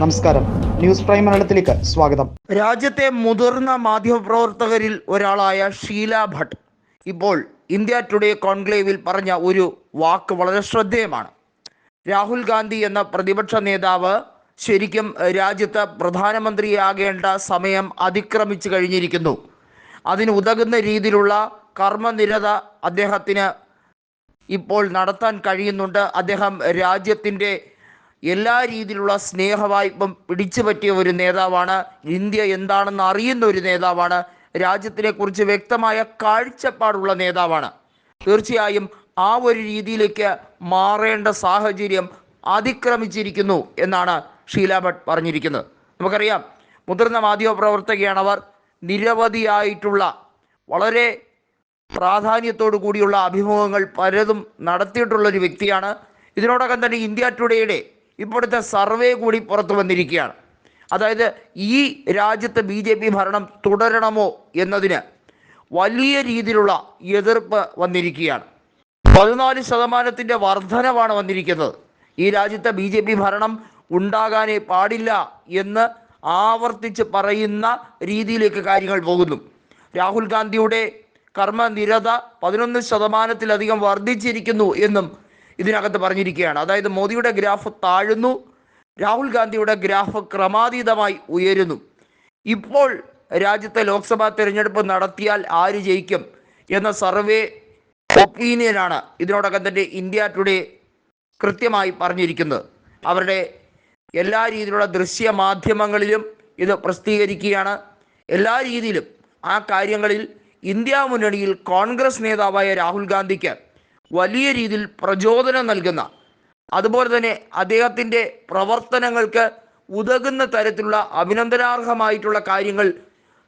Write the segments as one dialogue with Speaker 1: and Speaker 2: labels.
Speaker 1: നമസ്കാരം. News prime മലയാളത്തിലേക്ക് സ്വാഗതം.
Speaker 2: രാജ്യത്തെ മുതിർന്ന മാധ്യമപ്രവർത്തകരിൽ ഒരാളായ ഷീല ഭട്ട് ഇപ്പോൾ ഇന്ത്യ ടുഡേ കോൺക്ലേവിൽ പറഞ്ഞ ഒരു വാക്ക് വളരെ ശ്രദ്ധേയമാണ്. രാഹുൽ ഗാന്ധി എന്ന പ്രതിപക്ഷ നേതാവ് ശരിക്കും രാജ്യത്ത് പ്രധാനമന്ത്രിയാകേണ്ട സമയം അതിക്രമിച്ചു കഴിഞ്ഞിരിക്കുന്നു. അതിന് ഉതകുന്ന രീതിയിലുള്ള കർമ്മനിരത അദ്ദേഹത്തിന് ഇപ്പോൾ നടത്താൻ കഴിയുന്നുണ്ട്. അദ്ദേഹം രാജ്യത്തിന്റെ എല്ലാ രീതിയിലുള്ള സ്നേഹവായ്പം പിടിച്ചു പറ്റിയ ഒരു നേതാവാണ്. ഇന്ത്യ എന്താണെന്ന് അറിയുന്ന ഒരു നേതാവാണ്. രാജ്യത്തിനെ കുറിച്ച് വ്യക്തമായ കാഴ്ചപ്പാടുള്ള നേതാവാണ്. തീർച്ചയായും ആ ഒരു രീതിയിലേക്ക് മാറേണ്ട സാഹചര്യം അതിക്രമിച്ചിരിക്കുന്നു എന്നാണ് ഷീല ഭട്ട് പറഞ്ഞിരിക്കുന്നത്. നമുക്കറിയാം മുതിർന്ന മാധ്യമപ്രവർത്തകയാണ് അവർ നിരവധിയായിട്ടുള്ള വളരെ പ്രാധാന്യത്തോടു കൂടിയുള്ള അഭിമുഖങ്ങൾ പലതും നടത്തിയിട്ടുള്ള ഒരു വ്യക്തിയാണ്. ഇതിനോടകം തന്നെ ഇന്ത്യ ടുഡേയുടെ ഇപ്പോഴത്തെ സർവേ കൂടി പുറത്തു വന്നിരിക്കുകയാണ്. അതായത് ഈ രാജ്യത്ത് ബി ജെ പി ഭരണം തുടരണമോ എന്നതിന് വലിയ രീതിയിലുള്ള എതിർപ്പ് വന്നിരിക്കുകയാണ്. പതിനാല് ശതമാനത്തിന്റെ വർധനവാണ് വന്നിരിക്കുന്നത്. ഈ രാജ്യത്തെ ബി ജെ പി ഭരണം ഉണ്ടാകാനേ പാടില്ല എന്ന് ആവർത്തിച്ച് പറയുന്ന രീതിയിലേക്ക് കാര്യങ്ങൾ പോകുന്നു. രാഹുൽ ഗാന്ധിയുടെ കർമ്മനിരത പതിനൊന്ന് ശതമാനത്തിലധികം വർദ്ധിച്ചിരിക്കുന്നു എന്നും ഇതിനകത്ത് പറഞ്ഞിരിക്കുകയാണ്. അതായത് മോദിയുടെ ഗ്രാഫ് താഴുന്നു രാഹുൽ ഗാന്ധിയുടെ ഗ്രാഫ് ക്രമാതീതമായി ഉയരുന്നു. ഇപ്പോൾ രാജ്യത്തെ ലോക്സഭാ തിരഞ്ഞെടുപ്പ് നടത്തിയാൽ ആര് ജയിക്കും എന്ന സർവേ ഒപ്പീനിയനാണ് ഇതിനോടകം തന്നെ ഇന്ത്യ ടുഡേ കൃത്യമായി പറഞ്ഞിരിക്കുന്നത്. അവരുടെ എല്ലാ രീതിയിലുള്ള ദൃശ്യ മാധ്യമങ്ങളിലും ഇത് പ്രസിദ്ധീകരിക്കുകയാണ്. എല്ലാ രീതിയിലും ആ കാര്യങ്ങളിൽ ഇന്ത്യ മുന്നണിയിൽ കോൺഗ്രസ് നേതാവായ രാഹുൽ ഗാന്ധിക്ക് വലിയ രീതിയിൽ പ്രചോദനം നൽകുന്ന അതുപോലെ തന്നെ അദ്ദേഹത്തിന്റെ പ്രവർത്തനങ്ങൾക്ക് ഉതകുന്ന തരത്തിലുള്ള അഭിനന്ദനാർഹമായിട്ടുള്ള കാര്യങ്ങൾ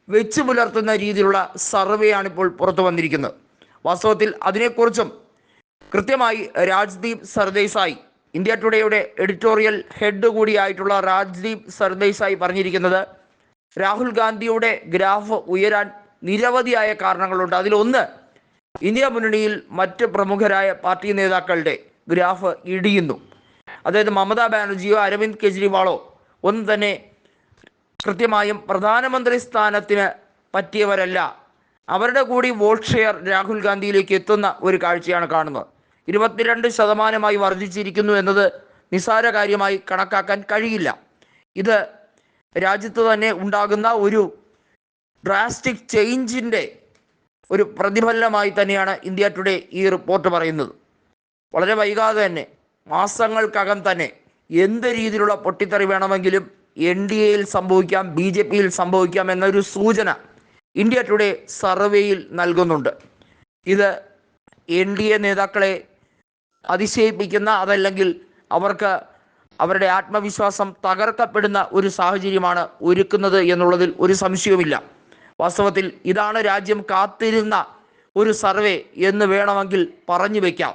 Speaker 2: വെച്ചു പുലർത്തുന്ന രീതിയിലുള്ള സർവേയാണ് ഇപ്പോൾ പുറത്തു വന്നിരിക്കുന്നത്. വാസ്തവത്തിൽ അതിനെക്കുറിച്ചും കൃത്യമായി രാജ്ദീപ് സർദേശായി ഇന്ത്യ ടുഡേയുടെ എഡിറ്റോറിയൽ ഹെഡ് കൂടിയായിട്ടുള്ള രാജ്ദീപ് സർദേശായി പറഞ്ഞിരിക്കുന്നത് രാഹുൽ ഗാന്ധിയുടെ ഗ്രാഫ് ഉയരാൻ നിരവധിയായ കാരണങ്ങളുണ്ട്. അതിലൊന്ന് ഇന്ത്യ മുന്നണിയിൽ മറ്റ് പ്രമുഖരായ പാർട്ടി നേതാക്കളുടെ ഗ്രാഫ് ഇടിയുന്നു. അതായത് മമതാ ബാനർജിയോ അരവിന്ദ് കെജ്രിവാളോ ഒന്നും തന്നെ കൃത്യമായും പ്രധാനമന്ത്രി സ്ഥാനത്തിന് പറ്റിയവരല്ല. അവരുടെ കൂടി വോട്ട് ഷെയർ രാഹുൽ ഗാന്ധിയിലേക്ക് എത്തുന്ന ഒരു കാഴ്ചയാണ് കാണുന്നത്. ഇരുപത്തിരണ്ട് ശതമാനമായി വർദ്ധിച്ചിരിക്കുന്നു എന്നത് നിസ്സാര കാര്യമായി കണക്കാക്കാൻ കഴിയില്ല. ഇത് രാജ്യത്ത് തന്നെ ഉണ്ടാകുന്ന ഒരു ഡ്രാസ്റ്റിക് ചേഞ്ചിന്റെ ഒരു പ്രതിഫലനമായി തന്നെയാണ് ഇന്ത്യ ടുഡേ ഈ റിപ്പോർട്ട് പറയുന്നത്. വളരെ വൈകാതെ തന്നെ മാസങ്ങൾക്കകം തന്നെ എന്ത് രീതിയിലുള്ള പൊട്ടിത്തെറി വേണമെങ്കിലും എൻ ഡി എയിൽ സംഭവിക്കാം ബി ജെ പിയിൽ സംഭവിക്കാം എന്നൊരു സൂചന ഇന്ത്യ ടുഡേ സർവേയിൽ നൽകുന്നുണ്ട്. ഇത് എൻ ഡി എ നേതാക്കളെ അതിശയിപ്പിക്കുന്ന അതല്ലെങ്കിൽ അവർക്ക് അവരുടെ ആത്മവിശ്വാസം തകർക്കപ്പെടുന്ന ഒരു സാഹചര്യമാണ് ഒരുക്കുന്നത് എന്നുള്ളതിൽ ഒരു സംശയവുമില്ല. വാസ്തവത്തിൽ ഇതാണ് രാജ്യം കാത്തിരുന്ന ഒരു സർവേ എന്ന് വേണമെങ്കിൽ പറഞ്ഞു വയ്ക്കാം